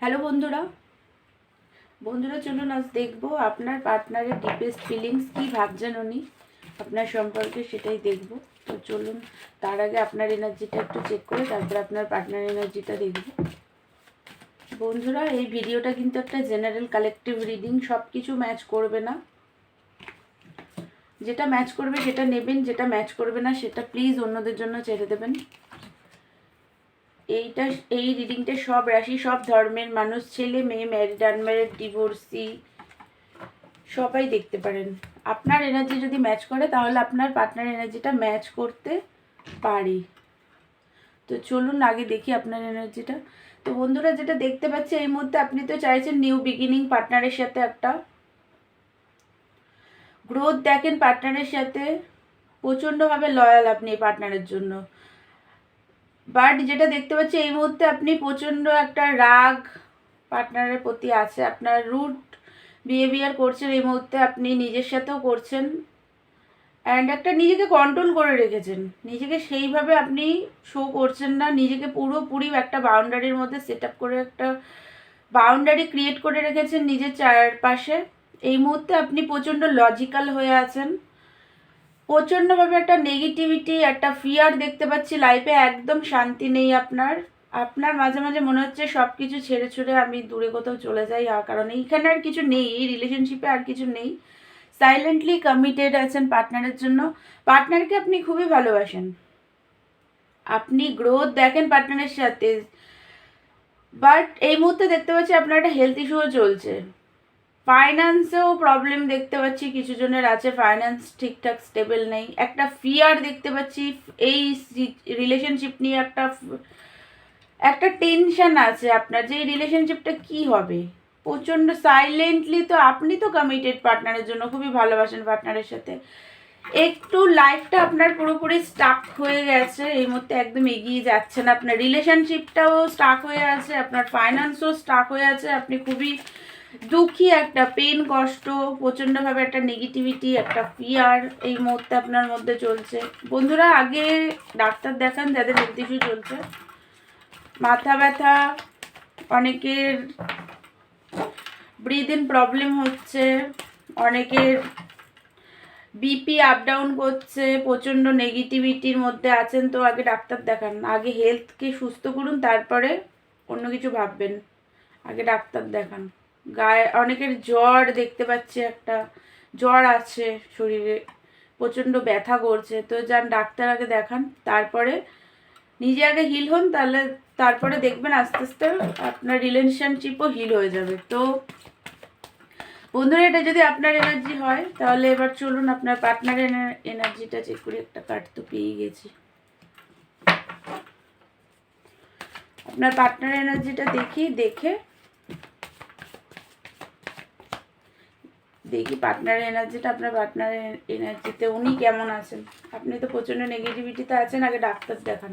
Hello বন্ধুরা। বন্ধুরা, চলুন আজ দেখব আপনার পার্টনারের ডিপেস্ট ফিলিংস কী ভাবছেন উনি, আপনার সম্পর্কে সেটাই দেখব। তো চলুন, তার আগে আপনার এনার্জিটা একটু চেক করে তারপর আপনার পার্টনার এনার্জিটা দেখব। বন্ধুরা, এই ভিডিওটা কিন্তু একটা জেনারেল কালেকটিভ রিডিং সব কিছু ম্যাচ করবে না। যেটা ম্যাচ করবে সেটা নেবেন, যেটা ম্যাচ করবে না, সেটা প্লিজ অন্যদের জন্য ছেড়ে দেবেন। এইটা, এই রিডিংটা সব রাশি, সব ধর্মের মানুষ, ছেলে, মেয়ে ম্যারিড আনম্যারিড ডিভোর্সি সবাই দেখতে পারেন। আপনার এনার্জি যদি ম্যাচ করে, তাহলে আপনার পার্টনার এনার্জিটা ম্যাচ করতে পারে। তো চলুন আগে দেখি আপনার এনার্জিটা তো বন্ধুরা, যেটা দেখতে পাচ্ছি, এই মুহূর্তে আপনি তো চাইছেন নিউ বিগিনিং পার্টনারের সাথে একটা গ্রোথ দেখেন পার্টনারের সাথে প্রচণ্ডভাবে লয়াল আপনি এই পার্টনারের জন্য। বাট যেটা দেখতে পাচ্ছি, এই মুহূর্তে আপনি প্রচণ্ড একটা রাগ পার্টনারের প্রতি আছে। আপনার রুট বিহেভিয়ার করছেন, এই মুহূর্তে আপনি নিজের সাথেও করছেন। অ্যান্ড একটা নিজেকে কন্ট্রোল করে রেখেছেন। নিজেকে সেইভাবে আপনি শো করছেন না। নিজেকে পুরোপুরি একটা বাউন্ডারির মধ্যে সেট আপ করে, একটা বাউন্ডারি ক্রিয়েট করে রেখেছেন নিজের চারপাশে। এই মুহূর্তে আপনি প্রচণ্ড লজিক্যাল হয়ে আছেন। প্রচণ্ডভাবে একটা নেগেটিভিটি একটা ফিয়ার দেখতে পাচ্ছি লাইফে একদম শান্তি নেই আপনার। আপনার মাঝে মাঝে মনে হচ্ছে সব কিছু ছেড়ে ছুড়ে আমি দূরে কোথাও চলে যাই আর কারণে এখানে আর কিছু নেই, এই রিলেশনশিপে আর কিছু নেই। সাইলেন্টলি কমিটেড আছেন পার্টনারের জন্য। পার্টনারকে আপনি খুবই ভালোবাসেন। আপনি গ্রোথ দেখেন পার্টনারের সাথে। বাট এই মুহূর্তে দেখতে পাচ্ছি আপনার একটা হেলথ ইস্যুও চলছে। ফাইন্যান্সেও প্রবলেম দেখতে পাচ্ছি, কিছু জনের আছে ফাইন্যান্স ঠিকঠাক স্টেবল নেই। একটা ফিয়ার দেখতে পাচ্ছি, এই রিলেশনশিপ নিয়ে একটা একটা টেনশন আছে আপনার, যে এই রিলেশনশিপটা কি হবে? প্রচণ্ড সাইলেন্টলি তো আপনি তো কমিটেড পার্টনারের জন্য, খুবই ভালোবাসেন পার্টনারের সাথে। একটু লাইফটা আপনার পুরোপুরি স্টাক হয়ে গেছে, এই মুহূর্তে একদম এগিয়ে যাচ্ছে না। আপনার রিলেশনশিপটাও স্টাক হয়ে আছে, আপনার ফাইন্যান্সও স্টাক হয়ে আছে, আপনি খুবই দুঃখী, একটা পেন কষ্ট, প্রচণ্ডভাবে একটা নেগেটিভিটি একটা ফিয়ার এই মুহূর্তে আপনার মধ্যে চলছে। বন্ধুরা, আগে ডাক্তার দেখান যাদের হেলথ চলছে। মাথা ব্যথা, অনেকের ব্রিদ ইন প্রবলেম হচ্ছে, অনেকের বিপি আপ ডাউন করছে, প্রচণ্ড নেগেটিভিটির মধ্যে আছেন, তো আগে ডাক্তার দেখান। আগে হেলথকে সুস্থ করুন, তারপরে অন্য কিছু ভাববেন। আগে ডাক্তার দেখান। গায়ে, অনেকের জ্বর দেখতে পাচ্ছি একটা। জ্বর আছে শরীরে, প্রচণ্ড ব্যথা করছে। তো যান, ডাক্তার আগে দেখান, তারপরে নিজে আগে হিল হন, তাহলে তারপরে দেখবেন আস্তে আস্তে আপনার রিলেশনশিপও হিল হয়ে যাবে। তো বন্ধুরা, এটা যদি আপনার এনার্জি হয়, তাহলে এবার চলুন, আপনার পার্টনারের এনার্জিটা চেক করে, একটা কার্ড তো পেয়ে গেছি। আপনার পার্টনার এনার্জিটা দেখি, দেখে দেখি পার্টনারের এনার্জিটা আপনার পার্টনারের এনার্জিতে উনি কেমন আছেন? আপনি তো প্রচণ্ড নেগেটিভিটিতে আছেন, আগে ডাক্তার দেখান।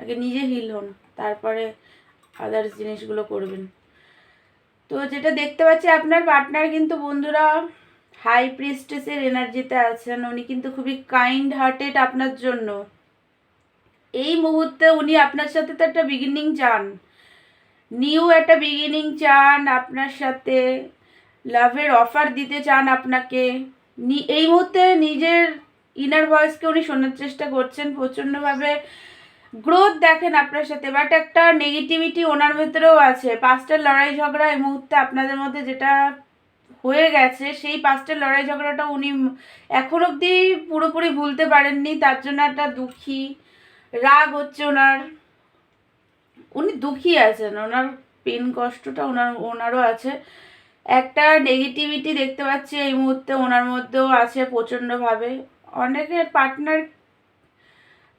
আগে নিজে হিল হন, তারপরে আদার্স জিনিসগুলো করবেন। তো যেটা দেখতে পাচ্ছি, আপনার পার্টনার কিন্তু বন্ধুরা হাই প্রিস্টেসের এনার্জিতে আছেন, উনি কিন্তু খুবই কাইন্ড হার্টেড আপনার জন্য। এই মুহূর্তে উনি আপনার সাথে তো একটা বিগিনিং চান। নিউ একটা বিগিনিং চান আপনার সাথে। লাভের অফার দিতে চান আপনাকে এই মুহূর্তে নিজের ইনার ভয়েসকে উনি শোনার চেষ্টা করছেন, প্রচণ্ডভাবে গ্রোথ দেখেন আপনার সাথে বাট একটা নেগেটিভিটি ওনার ভেতরেও আছে। পাঁচটার লড়াই ঝগড়া এই মুহূর্তে আপনাদের মধ্যে যেটা হয়ে গেছে, সেই পাঁচটার লড়াই ঝগড়াটা উনি এখন অবধি পুরোপুরি ভুলতে পারেননি, তার জন্য একটা দুঃখী রাগ হচ্ছে ওনার। উনি দুঃখী আছেন, ওনার পেন কষ্টটা ওনার, ওনারও আছে। একটা নেগেটিভিটি দেখতে পাচ্ছি এই মুহূর্তে, ওনার মধ্যেও আছে প্রচণ্ডভাবে। অনেকের পার্টনার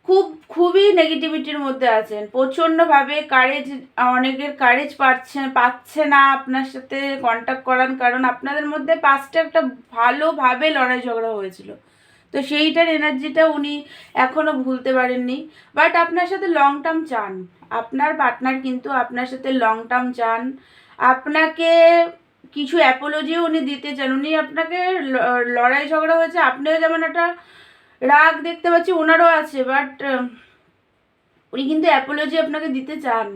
খুব, খুবই নেগেটিভিটির মধ্যে আছেন। প্রচণ্ডভাবে কারেজ অনেকের কারেজ পাচ্ছে পাচ্ছে না আপনার সাথে কন্ট্যাক্ট করান কারণ আপনাদের মধ্যে পাঁচটা একটা ভালোভাবে লড়াই ঝগড়া হয়েছিল। তো সেইটার এনার্জিটা উনি এখনও ভুলতে পারেননি। বাট আপনার সাথে লং টার্ম চান। আপনার পার্টনার কিন্তু আপনার সাথে লং টার্ম চান। আপনাকে কিছু অ্যাপোলজিও উনি দিতে চান। উনি আপনাকে লড়াই ঝগড়া হয়েছে। আপনিও যেমন একটা রাগ দেখতে পাচ্ছি ওনারও আছে বাট উনি কিন্তু অ্যাপোলজি আপনাকে দিতে চান।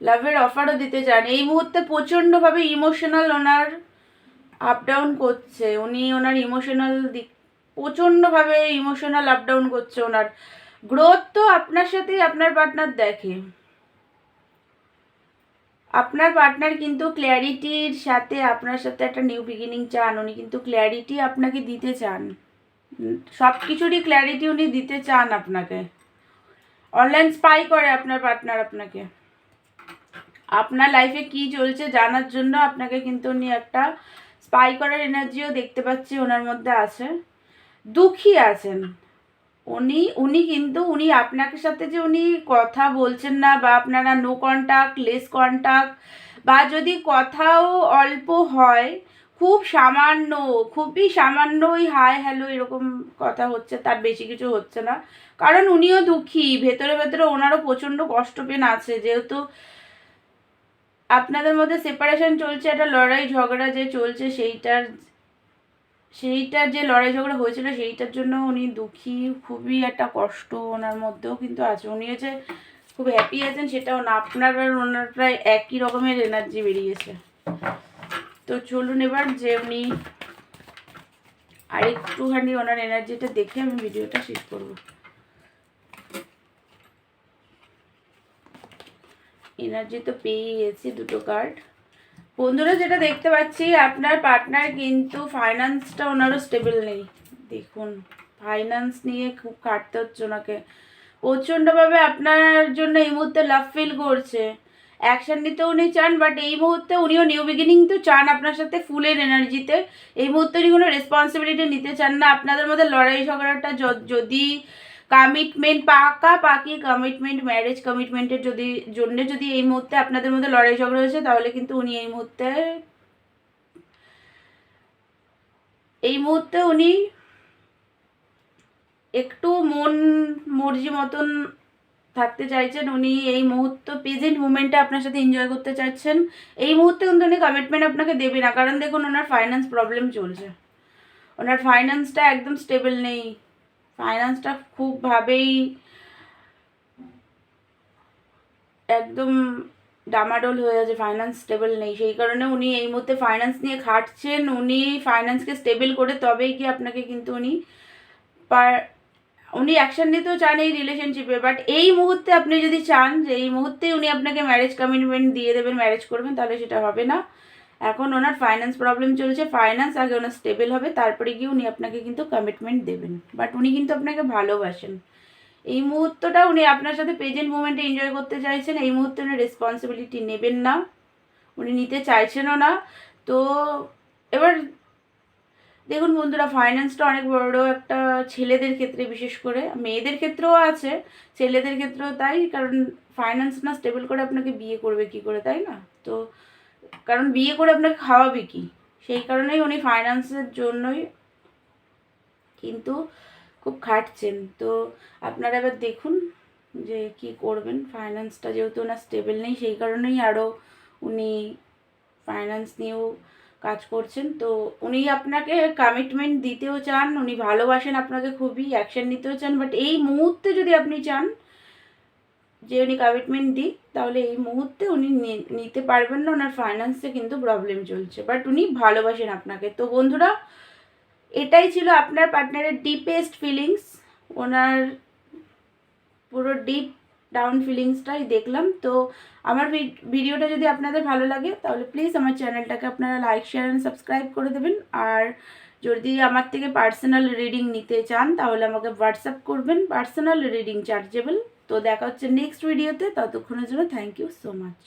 লাভের অফারও দিতে চান। এই মুহূর্তে প্রচণ্ডভাবে ইমোশনাল ওনার আপ ডাউন করছে। উনি ওনার ইমোশনাল দিক, প্রচণ্ডভাবে ইমোশনাল আপ ডাউন করছে ওনার। গ্রোথ তো আপনার সাথেই, আপনার পার্টনার দেখে। আপনার পার্টনার কিন্তু ক্ল্যারিটির সাথে আপনার সাথে একটা নিউ বিগিনিং চান, উনি কিন্তু ক্ল্যারিটি আপনাকে দিতে চান। সব কিছুরই ক্ল্যারিটি উনি দিতে চান আপনাকে। অনলাইন স্পাই করে আপনার পার্টনার আপনাকে। আপনার লাইফে কি চলছে জানার জন্য আপনাকে কিন্তু উনি একটা স্পাই করার এনার্জিও দেখতে পাচ্ছি, ওনার মধ্যে আছে। দুঃখী আছেন। উনি উনি কিন্তু, উনি আপনাকে সাথে যে উনি কথা বলছেন না বা আপনারা নো কন্ট্যাক্ট লেস কন্ট্যাক্ট বা যদি কথাও অল্প হয়, খুব সামান্য, খুবই সামান্য ওই হাই হ্যালো এরকম কথা হচ্ছে, তার বেশি কিছু হচ্ছে না। কারণ উনিও দুঃখী, ভেতরে ভেতরে ওনারও প্রচণ্ড কষ্ট পেন আছে, যেহেতু আপনাদের মধ্যে সেপারেশন চলছে, একটা লড়াই ঝগড়া যে চলছে, সেইটার সেইটার যে লড়াই ঝগড়া হয়েছিল সেইটার জন্য উনি দুঃখী, খুবই একটা কষ্ট ওনার মধ্যেও, কিন্তু আছে উনি যে খুব হ্যাপি আছেন সেটাও না। আপনার আর ওনার প্রায় একই রকমের এনার্জি বেরিয়েছে। তো চলুন এবার যে উনি আরেকটুখানি ওনার এনার্জিটা দেখে আমি ভিডিওটা শেষ করব। এনার্জি তো পেয়ে গেছি দুটো কার্ড বন্ধুরা, যেটা দেখতে পাচ্ছি, আপনার পার্টনার কিন্তু ফাইন্যান্সটা ওনারও স্টেবল নেই। দেখুন ফাইন্যান্স নিয়ে খুব কাটতে হচ্ছে ওনাকে। প্রচণ্ডভাবে আপনার জন্য এই মুহূর্তে লাভ ফিল করছে। অ্যাকশান নিতে উনি চান বাট এই মুহূর্তে উনিও নিউ বিগিনিং তো চান আপনার সাথে ফুলের এনার্জিতে এই মুহূর্তে উনি কোনো রেসপন্সিবিলিটি নিতে চান না। আপনাদের মধ্যে লড়াই ঝগড়াটা যদি কমিটমেন্ট পাকা পাকি কমিটমেন্ট ম্যারেজ কমিটমেন্টের যদি, জন্য যদি এই মুহূর্তে আপনাদের মধ্যে লড়াই ঝগড়া হয়েছে, তাহলে কিন্তু উনি এই মুহূর্তে এই মুহূর্তে উনি একটু মন মর্জি মতন থাকতে চাইছেন। উনি এই মুহূর্ত প্রেজেন্ট মুমেন্টে আপনার সাথে এনজয় করতে চাইছেন। এই মুহূর্তে কিন্তু উনি কমিটমেন্ট আপনাকে দেবে না। কারণ দেখুন, ওনার ফাইন্যান্স প্রবলেম চলছে। ওনার ফাইন্যান্সটা একদম স্টেবল নেই। ফাইন্যান্সটা খুবভাবেই একদম ডামাডোল হয়ে আছে ফাইন্যান্স স্টেবল নেই। সেই কারণে উনি এই মুহূর্তে ফাইন্যান্স নিয়ে খাটছেন। উনি ফাইন্যান্সকে স্টেবল করে তবেই কি আপনাকে কিন্তু উনি পার উনি অ্যাকশন নিতেও চান এই রিলেশনশিপে বাট এই মুহূর্তে আপনি যদি চান যে এই মুহূর্তে উনি আপনাকে ম্যারেজ কমিটমেন্ট দিয়ে দেবেন ম্যারেজ করবেন, তাহলে সেটা হবে না। এখন ওনার ফাইন্যান্স প্রবলেম চলছে ফাইন্যান্স আগে ওনার স্টেবল হবে, তারপরে গিয়ে উনি আপনাকে কিন্তু কমিটমেন্ট দেবেন। বাট উনি কিন্তু আপনাকে ভালোবাসেন। এই মুহূর্তটা উনি আপনার সাথে প্রেজেন্ট মুমেন্টে এনজয় করতে চাইছেন, এই মুহূর্তে উনি রেসপন্সিবিলিটি নেবেন না। উনি নিতে চাইছেনও না। তো এবার দেখুন বন্ধুরা ফাইন্যান্সটা অনেক বড় একটা ছেলেদের ক্ষেত্রে বিশেষ করে, মেয়েদের ক্ষেত্রেও আছে, ছেলেদের ক্ষেত্রেও তাই, কারণ ফাইন্যান্স না স্টেবল করে আপনাকে বিয়ে করবে কি করে, তাই না? তো কারণ বিয়ে করে আপনাকে খাওয়াবে কি? সেই কারণেই উনি ফাইন্যান্সের জন্যই কিন্তু খুব খাটছেন। তো আপনারা এবার দেখুন যে কি করবেন। ফাইন্যান্সটা যেহেতু ওনার স্টেবল নেই, সেই কারণেই আরও উনি ফাইন্যান্স নিয়েও কাজ করছেন। তো উনি আপনাকে কমিটমেন্ট দিতেও চান, উনি ভালোবাসেন, আপনাকে খুবই অ্যাকশন নিতেও চান বাট এই মুহূর্তে যদি আপনি চান যে উনি কমিটমেন্ট দিই তাহলে এই মুহূর্তে উনি নিতে পারবেন না, ওনার ফাইন্যান্সে কিন্তু প্রবলেম চলছে। বাট উনি ভালোবাসেন আপনাকে। তো বন্ধুরা, এটাই ছিল আপনার পার্টনারের ডিপেস্ট ফিলিংস ওনার পুরো ডিপ ডাউন ফিলিংসটাই দেখলাম। তো আমার ভিডিওটা যদি আপনাদের ভালো লাগে, তাহলে প্লিজ আমার চ্যানেলটাকে আপনারা লাইক শেয়ার অ্যান্ড সাবস্ক্রাইব করে দেবেন। আর যদি আমার থেকে পার্সোনাল রিডিং নিতে চান, তাহলে আমাকে হোয়াটসঅ্যাপ করবেন। পার্সোনাল রিডিং চার্জেবল তো দেখা হচ্ছে নেক্সট ভিডিওতে ততক্ষণের জন্য থ্যাংক ইউ সো মাচ